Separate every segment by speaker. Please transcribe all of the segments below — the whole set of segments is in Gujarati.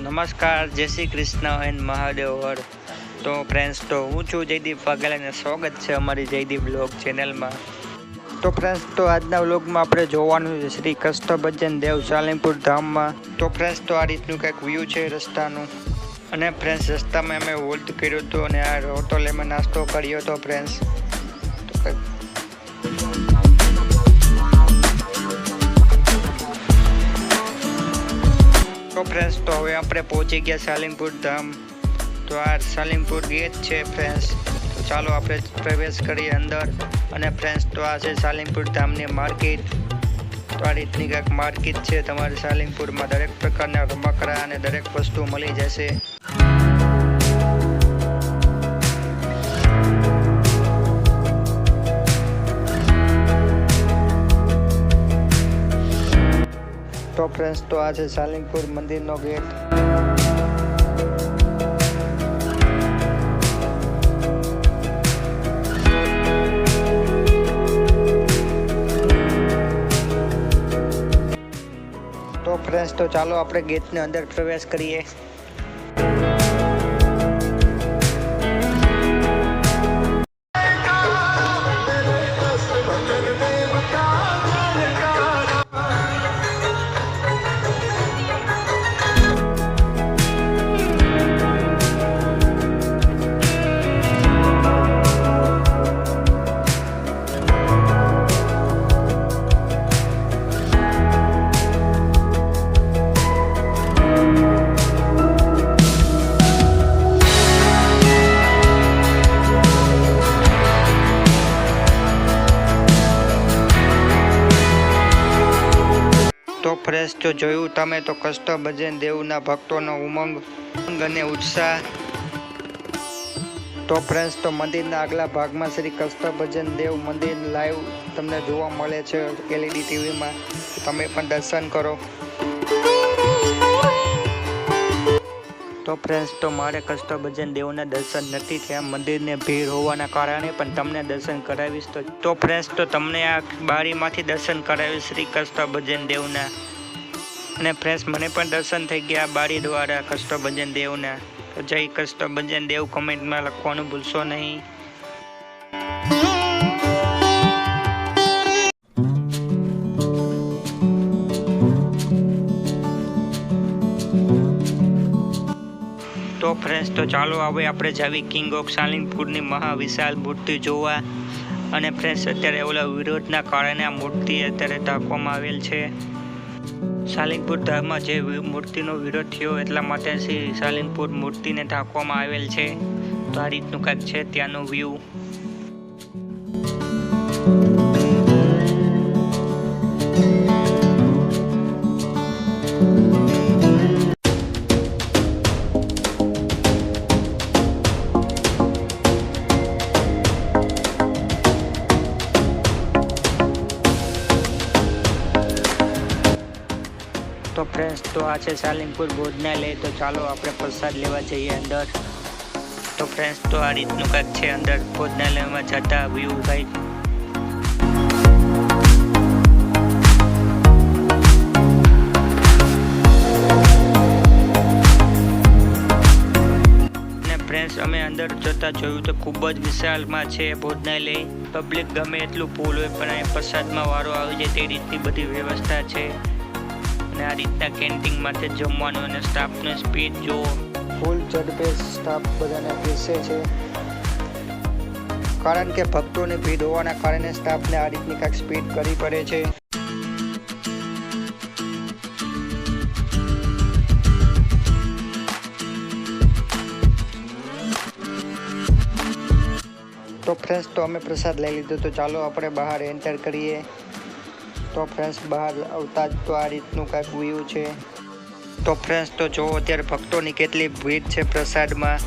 Speaker 1: નમસ્કાર, જય શ્રી કૃષ્ણ એન્ડ મહાદેવ હર તો ફ્રેન્ડ્સ તો હું છું જયદીપ વાઘેલ અને સ્વાગત છે અમારી જયદીપ બ્લોગ ચેનલમાં તો ફ્રેન્ડ્સ તો આજના વ્લોગમાં આપણે જોવાનું છે શ્રી કષ્ટભજન દેવ સાલીમપુર ધામમાં. તો ફ્રેન્ડ્સ તો આ રીતનું કંઈક વ્યૂ છે રસ્તાનું. અને ફ્રેન્ડ્સ રસ્તામાં અમે હોલ્ડ કર્યું હતું અને આ હોટલ અમે નાસ્તો કર્યો હતો ફ્રેન્ડ્સ તો કંઈક તો ફ્રેન્ડ્સ તો હવે આપણે પહોંચી ગયા સાલિમપુર ધામ. તો આ સાલીમપુર ગેટ છે ફ્રેન્ડ્સ તો ચાલો આપણે પ્રવેશ કરીએ અંદર. અને ફ્રેન્ડ્સ તો આ છે સાલીમપુર ધામની માર્કેટ તો આ રીતની કંઈક માર્કેટ છે તમારે સાલીમપુરમાં દરેક પ્રકારના રમકડા અને દરેક વસ્તુ મળી જશે. તો ફ્રેન્ડ્સ તો આ છે સાલીમપુર મંદિરનો ગેટ તો ફ્રેન્ડ્સ તો ચાલો આપણે ગેટની અંદર પ્રવેશ કરીએ તો ફ્રેશ જો જોયું. તમે તો કષ્ટભજન દેવના ભક્તોનો ઉમંગ ઉમંગ અને ઉત્સાહ. તો ફ્રેન્ડ્સ તો મંદિરના આગલા ભાગમાં શ્રી કષ્ટભજન દેવ મંદિર લાઈવ તમને જોવા મળે છે. એલઈડી ટીવીમાં તમે પણ દર્શન કરો. તો ફ્રેન્ડ્સ તો મારે કષ્ટભજન દેવના દર્શન નથી થયા. મંદિરને ભીડ હોવાના કારણે પણ તમને દર્શન કરાવીશ તો તો ફ્રેન્ડ્સ તો તમને આ બારીમાંથી દર્શન કરાવીશ શ્રી કષ્ટભજન દેવના. અને ફ્રેન્ડ્સ મને પણ દર્શન થઈ ગયા બારી દ્વારા કષ્ટભજન દેવના. તો જય કષ્ટભજન દેવ કમેન્ટમાં લખવાનું ભૂલશો નહીં. તો ફ્રેન્ડ્સ તો ચાલો હવે આપણે જાવી કિંગ ઓફ સાલિંગપુરની મહાવિશાલ મૂર્તિ જોવા. અને ફ્રેન્ડ્સ અત્યારે ઓલા વિરોધના કારણે આ મૂર્તિ અત્યારે ઢાંકવામાં આવેલ છે. સાલિંગપુર ધામમાં જે મૂર્તિનો વિરોધ થયો એટલા માટે શ્રી સાલિંગપુર મૂર્તિને ઢાંકવામાં આવેલ છે. તો આ રીતનું કાંઈક છે ત્યાંનું વ્યૂ ફ્રેન્ડ્સ તો આ છે સાલિમપુર ભોજનાલય. તો ચાલો આપણે પ્રસાદ લેવા જઈએ અંદર. તો ફ્રેન્ડ્સ તો આ રીતનું કાંઈક છે અંદર ભોજનાલયમાં જતા વ્યૂ કંઈક અમે અંદર જતા જોયું તો ખૂબ જ વિશાળમાં છે ભોજનાલય. પબ્લિક ગમે એટલું ફૂલ હોય, પણ અહીં પ્રસાદમાં વારો આવી જાય તે રીતની બધી વ્યવસ્થા છે. અને આ રીતના કેન્ટીનમાંથી જમવાનું અને સ્ટાફનો સ્પીડ જો ફૂલ ઝડપે સ્ટાફ બધાને પીરસે છે. કારણ કે ભક્તોની ભીડ હોવાના કારણે સ્ટાફને આ રીતની કાંઈક સ્પીડ કરવી પડે છે. તો ફ્રેન્ડ્સ તો અમે પ્રસાદ લઈ લીધો. તો ચાલો આપણે બહાર એન્ટર કરીએ. તો ફ્રેન્ડ્સ બહાર આવતા જ તો આ રીતનું કાંઈક વ્યૂ છે. તો ફ્રેન્ડ્સ તો જો અત્યારે ભક્તોની કેટલી ભીડ છે પ્રસાદમાં.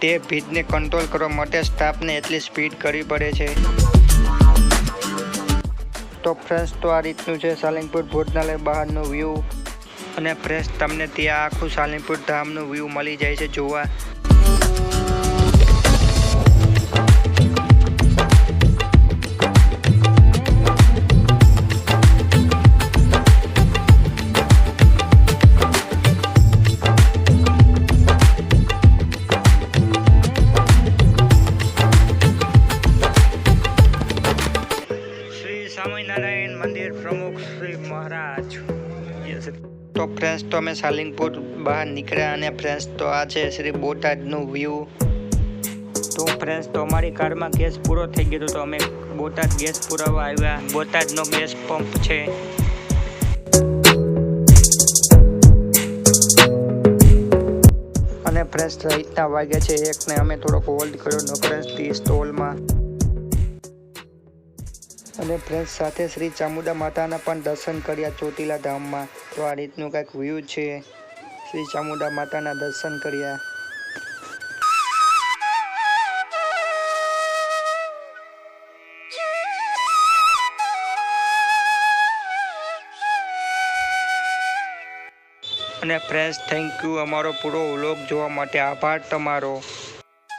Speaker 1: તે ભીડને કંટ્રોલ કરવા માટે સ્ટાફને એટલી સ્પીડ કરવી પડે છે. તો ફ્રેન્ડ્સ તો આ રીતનું છે સાલિંગપુર ભોજનાલય બહારનું વ્યૂ અને ફ્રેન્ડ્સ તમને ત્યાં આખું સાલિંગપુર ધામનું વ્યૂ મળી જાય છે, જોવા. મંદિર પ્રમુખ શ્રી મહારાજ. તો ફ્રેન્ડ્સ તો અમે સાલિંગપુર બહાર નીકળ્યા અને ફ્રેન્ડ્સ તો આ છે શ્રી બોટાદનું વ્યૂ તો ફ્રેન્ડ્સ તો અમારી કારમાં ગેસ પૂરો થઈ ગયો તો અમે બોટાદ ગેસ પુરાવા આવ્યા. બોટાદનો ગેસ પંપ છે. અને ફ્રેન્ડ્સ રાતના વાગ્યા છે એકને અમે થોડોક હોલ્ડ કર્યો. નો ફ્રેન્ડ્સ ટી સ્ટોલમાં અને ફ્રેન્ડ્સ સાથે શ્રી ચામુંડા માતાના પણ દર્શન કર્યા ચોટીલા ધામમાં. તો આ રીતનું કંઈક વ્યૂ છે. શ્રી ચામુંડા માતાના દર્શન કર્યા. અને ફ્રેન્ડ્સ થેન્ક યુ અમારો પૂરો વ્લોગ જોવા માટે આભાર તમારો.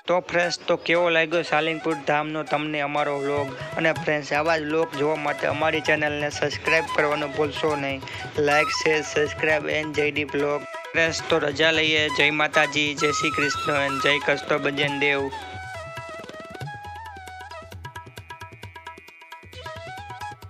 Speaker 1: તો ફ્રેન્ડ્સ તો કેવો લાગ્યો સાલિંગપુર ધામનો તમને અમારો વ્લોગ અને ફ્રેન્ડ્સ આવા જ વ્લોગ જોવા માટે અમારી ચેનલને સબસ્ક્રાઈબ કરવાનું ભૂલશો નહીં. લાઇક શેર સબસ્ક્રાઈબ એન્ડ જયડી બ્લોગ ફ્રેન્ડ્સ તો રજા લઈએ. જય માતાજી, જય શ્રી કૃષ્ણ એન્ડ જય કસ્તો ભજન દેવ.